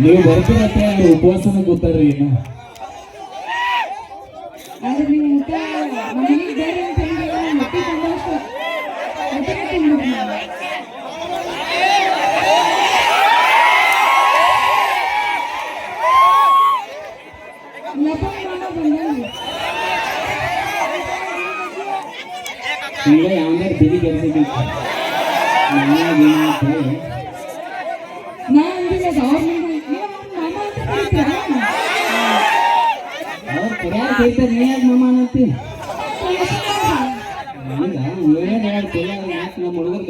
ನೀವು ಬರ್ತೀರತ್ತೆ ಉಪವಾಸನ ಕೂತಾರ್ರಿ ಇನ್ನು ಆದ್ರೆ ನೀವು ಊಟ ಮನೆಗೆ ಬೇರೆ ಅಂತ ಹೇಳಿದ್ರೆ ಹೊಟ್ಟೆ ಕುರಿಯಾರ ಕೈತಾರೆ ನೀ ಯಾಕೆ ಮಮ್ಮ ಯಾಕೆ ನಮ್ಮ ಹುಡುಗರು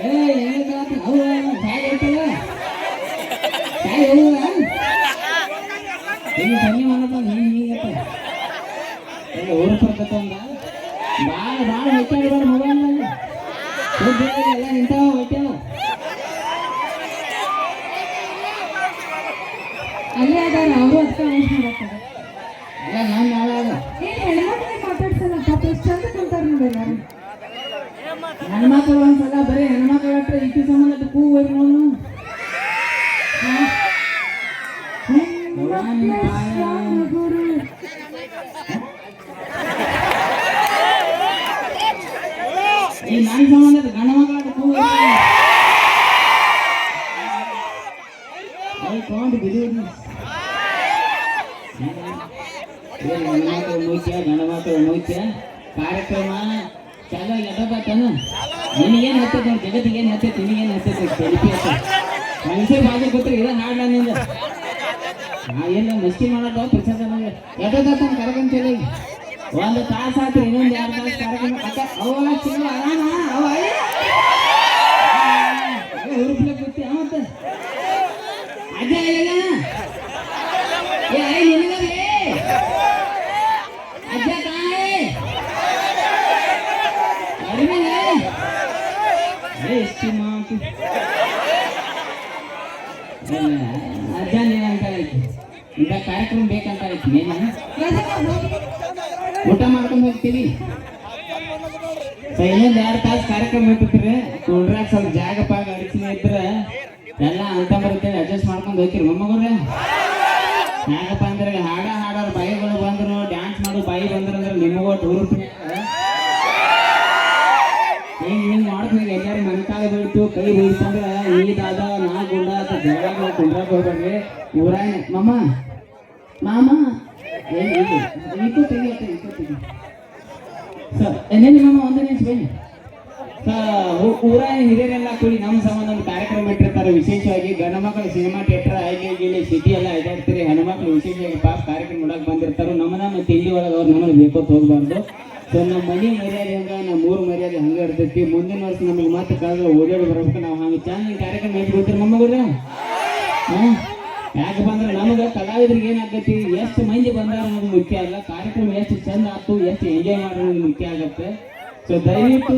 ಏ ಎಲ್ಲ ಊರು ಬರ್ತೈತೆ ಎಲ್ಲ ಅಲ್ಲೇ ಅದಾರ ಅವರು ಅದಕ್ಕೆ ವೇಸ್ಟ್ ಮಾಡತ್ತಾರೆ ಎಲ್ಲ ನಾನು ನಾಳೆ ಅದ ಏ ಮಾತಾಡ್ಸಲ್ಲ ಪಾಪ ಎಷ್ಟು ಚಂದ ಕುಂತಾರ ನೋಡಿ ಎಲ್ಲಾರು. ಹೆಣ್ಮಕ್ಳು ಒಂದ್ಸಲ ಬರೀ ಹೆಣ್ಮಕ್ಳು ಹತ್ರ ಇಟ್ಟು ಸಂಬಂಧ ಕೂ ಹೋಗಿ ಗುರು? ಈ ನನ್ನ ಸಂಬಂಧ ಗಂಡ ಹತ್ರ ಕೂ ಕೊಂಡು ಬಿಡಿ ಹೆಣ್ಮಕ್ಳು ಮುಖ್ಯ ಗಂಡ ಕಾರ್ಯಕ್ರಮ ಚಾಲು ಎದೋಗತ್ತನ ನಿನಗೇನು ಹತ್ತೈತೆ ನಮ್ಮ ಜಗತ್ತಿಗೆ ಏನು ಹತ್ತೈತೆ ನಿನಗೇನು ಹತ್ತೈತೆ ತೆಲಿಪಿ ಹತ್ತ ಮನುಷ್ಯ ಬಾಜು ಕೂತ್ರೆ ಇದ ಹಾಡ್ಲ ನಿಂದ ನಾ ಎಲ್ಲ ಮಸ್ತಿ ಮಾಡೋದು ಪ್ರಸಾದ ನಮಗೆ ಎದೋಗತ್ತನ ಕಾರ್ಯಕ್ರಮ ಚಲೋ. ಒಂದು ತಾಸು ಆತು ಇನ್ನೊಂದು ಎರಡು ತಾಸು ಕಾರ್ಯಕ್ರಮ ಅವ ಚಿಲ್ಲ ಅರಾಮ ಅವ ಇಲ್ಲ ಏ ಐ ನಿನಗೇ ಅಜ್ಜ ತಾಯಿ ಅರಿವೆ ಏ ಇಷ್ಟು ಮಾತು ಅಜ್ಜ ನೀನಂತ ಐತಿ ಇಂಥ ಕಾರ್ಯಕ್ರಮ ಬೇಕಂತ ಐತಿ ನೀನು ಊಟ ಮಾಡ್ಕೊಂಡು ಹೋಗ್ತೀವಿ ಇನ್ನೊಂದು ಎರಡು ತಾಸು ಕಾರ್ಯಕ್ರಮ ಇಟ್ಟಿರ್ತೀರಿ ಕುಂಡ್ರಾಗ ಸ್ವಲ್ಪ ಜಾಗ ಪಾಗ ಅಡಚಣೆ ಇದ್ರೆ ಎಲ್ಲ ಅಂತ ಬರ್ತೇವೆ ಅಡ್ಜಸ್ಟ್ ಮಾಡ್ಕೊಂಡು ಹೋಗ್ತೀರಿ. ಮೊಮ್ಮಗ್ರೆ ಯಾಕಪ್ಪ ಅಂದ್ರೆ ಹಾಡ ಹಾಡೋರು ಬಾಯಿಗಳು ಬಂದ್ರು ಡ್ಯಾನ್ಸ್ ಮಾಡೋ, ಬಾಯಿ ಬಂದ್ರು ಅಂದ್ರೆ ನಿಮಗೂ ಟೂರ್ ಎಲ್ಲಾರು ಕೈ ಬೀಳ್ತು ಈ ದಾದ, ನಾ ಗುಂಡ, ಅಂತ ಜಗಳ ಮಮ್ಮ ಮಾಮ ಸರ್, ಏನೇನು ಮಾಮ ಒಂದು ನಿಮಿಷ ಬನ್ನಿ. ಊರಾಗ ಹಿರಿಯರೆಲ್ಲ ಕೂಡಿ ನಮ್ಮ ಸಂಬಂಧ ಒಂದು ಕಾರ್ಯಕ್ರಮ ಇಟ್ಟಿರ್ತಾರೆ. ವಿಶೇಷವಾಗಿ ಗಂಡು ಮಕ್ಕಳು ಸಿನಿಮಾ ಥಿಯೇಟರ್ ಆಗಿ ಇಲ್ಲಿ ಸಿಟಿ ಎಲ್ಲ ಇದಾಡ್ತೀರಿ ಹೆಣ್ಮಕ್ಳು ವಿಶೇಷವಾಗಿ ಪಾಪ ಕಾರ್ಯಕ್ರಮ ನೋಡಕ್ ಬಂದಿರ್ತಾರೆ. ನಮ್ಮ ತಿಂಡಿ ಒಳಗೆ ಅವ್ರು ನಮ್ಮನ್ನ ಬೇಕೋತ್ ಹೋಗ್ಬಾರ್ದು. ಸೊ ನಮ್ಮ ಮನೆ ಮರ್ಯಾದೆ ಅಂದ್ರೆ ನಮ್ಮ ಊರು ಮರ್ಯಾದೆ ಹಂಗೆ ಇರ್ತೈತಿ. ಮುಂದಿನ ವರ್ಷ ನಮಗೆ ಮತ್ತೆ ಕಾಲ ಓಡಾಡಿ ಬರ್ಬೇಕು. ನಾವು ಹಂಗೆ ಚೆನ್ನಾಗಿ ಕಾರ್ಯಕ್ರಮ ಇಟ್ಕೊಳ್ತೀರಿ ನಮ್ಮ ಹ್ಮ್ ಯಾಕಪ್ಪ ಅಂದ್ರೆ ನಮಗೆ ಕಲಾವಿದ್ರಿಗೆ ಏನಾಗ್ತೈತಿ ಎಷ್ಟು ಮಂದಿ ಬಂದಾರ ಅನ್ನೋದು ಮುಖ್ಯ ಅಲ್ಲ. ಕಾರ್ಯಕ್ರಮ ಎಷ್ಟು ಚಂದ ಆಯ್ತು, ಎಷ್ಟು ಎಂಜಾಯ್ ಮಾಡೋದು ಮುಖ್ಯ ಆಗತ್ತೆ. ಸೊ ದಯವಿಟ್ಟು